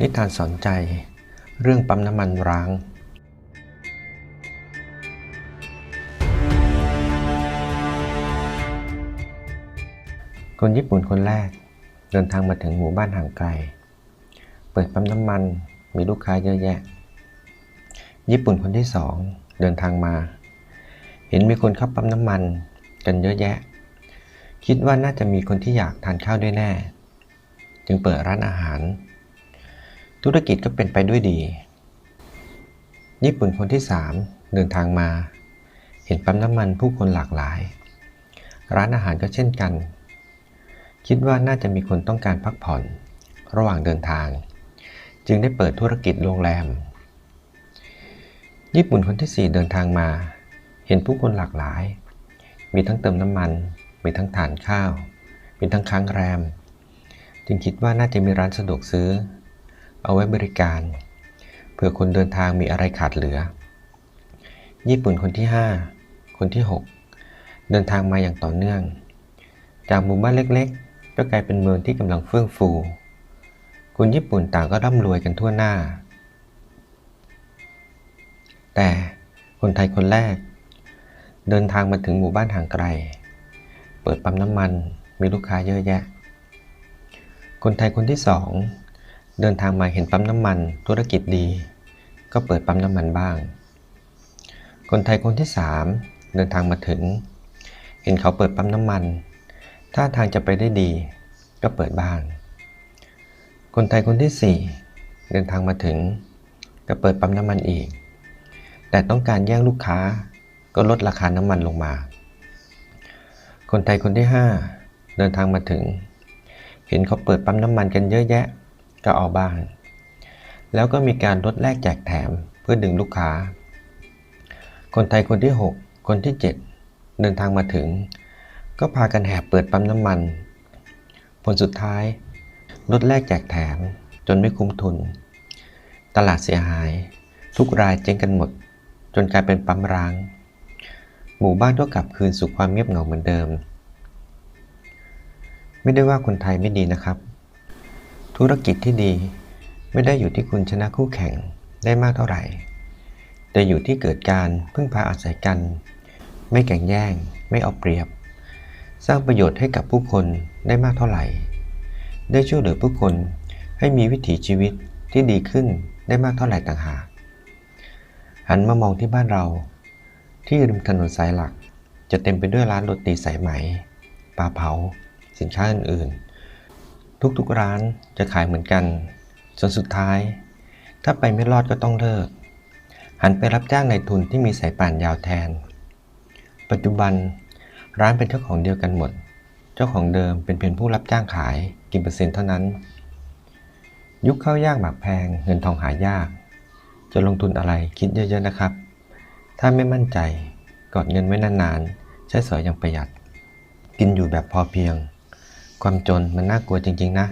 นิทานสอนใจ เรื่องปั๊มน้ำมันร้าง คนญี่ปุ่นคนแรก เดินทางมาถึงหมู่บ้านห่างไกล เปิดปั๊มน้ำมันมีลูกค้าเยอะแยะ ญี่ปุ่นคนที่สองเดินทางมา เห็นมีคนเข้าปั๊มน้ำมันกันเยอะแยะ คิดว่าน่าจะมีคนที่อยากทานข้าวด้วยแน่ จึงเปิดร้านอาหาร ธุรกิจก็เป็นไปด้วยดี ญี่ปุ่นคนที่สามเดินทางมา เห็นปั๊มน้ำมันผู้คนหลากหลาย ร้านอาหารก็เช่นกัน คิดว่าน่าจะมีคนต้องการพักผ่อนระหว่างเดินทาง จึงได้เปิดธุรกิจโรงแรม ญี่ปุ่นคนที่สี่เดินทางมา เห็นผู้คนหลากหลาย มีทั้งเติมน้ำมัน มีทั้งทานข้าว มีทั้งค้างแรม จึงคิดว่าน่าจะมีร้านสะดวกซื้อ เอาไว้บริการ เผื่อคนเดินทางมีอะไรขาดเหลือ ญี่ปุ่นคนที่ 5 คนที่ 6 เดินทางมาอย่างต่อเนื่อง จากหมู่บ้านเล็กๆ ก็กลายเป็นเมืองที่กำลังเฟื่องฟู คนญี่ปุ่นต่างก็ร่ำรวยกันทั่วหน้า แต่คนไทยคนแรก เดินทางมาถึงหมู่บ้านห่างไกล เปิดปั๊มน้ำมันมีลูกค้าเยอะแยะ คนไทยคนที่สอง เดินทางมาเห็นปั๊มน้ำมันธุรกิจดี ก็เปิดปั๊มน้ำมันบ้าง คนไทยคนที่สามเดินทางมาถึง เห็นเขาเปิดปั๊มน้ำมันท่าทางจะไปได้ดี ก็เปิดบ้าง คนไทยคนที่สี่เดินทางมาถึง ก็เปิดปั๊มน้ำมันอีก แต่ต้องการแย่งลูกค้าก็ลดราคาน้ำมันลงมา คนไทยคนที่ห้าเดินทางมาถึง เห็นเขาเปิดปั๊มน้ำมันกันเยอะแยะ ก็เอาบ้าง แล้วก็มีการลดแลกแจกแถมเพื่อดึงลูกค้า คนไทยคนที่ 6 คนที่ 7 เดินทางมาถึง ก็พากันแห่เปิดปั๊มน้ำมัน ผลสุดท้าย ลดแลกแจกแถมจนไม่คุ้มทุน ตลาดเสียหาย ทุกรายเจ๊งกันหมด จนกลายเป็นปั๊มร้าง หมู่บ้านก็กลับคืนสู่ความเงียบเหงาเหมือนเดิม ไม่ได้ว่าคนไทยไม่ดีนะครับ ธุรกิจที่ดีไม่ได้อยู่ที่คุณชนะคู่แข่งได้มากเท่าไหร่ แต่อยู่ที่เกิดการพึ่งพาอาศัยกัน ไม่แข่งแย่ง ไม่เอาเปรียบ สร้างประโยชน์ให้กับผู้คนได้มากเท่าไหร่ ได้ช่วยเหลือผู้คนให้มีวิถีชีวิตที่ดีขึ้นได้มากเท่าไหร่ต่างหาก หันมามองที่บ้านเรา ที่ริมถนนสายหลักจะเต็มไปด้วยร้านโรตีสายไหมปลาเผา สินค้าอื่นๆ ทุกๆร้านจะขายเหมือนกันจนสุดท้าย ถ้าไปไม่รอดก็ต้องเลิก หันไปรับจ้างในทุนที่มีสายป่านยาวแทน ปัจจุบันร้านเป็นเจ้าของเดียวกันหมด เจ้าของเดิมเป็นเพียงผู้รับจ้างขายกินเปอร์เซ็นต์เท่านั้น ยุคเข้ายากหมากแพงเงินทองหายาก จะลงทุนอะไรคิดเยอะๆนะครับ ถ้าไม่มั่นใจกอดเงินไว้นานๆใช้สอยอย่างประหยัด กินอยู่แบบพอเพียง ความจนมันน่ากลัวจริง ๆ นะ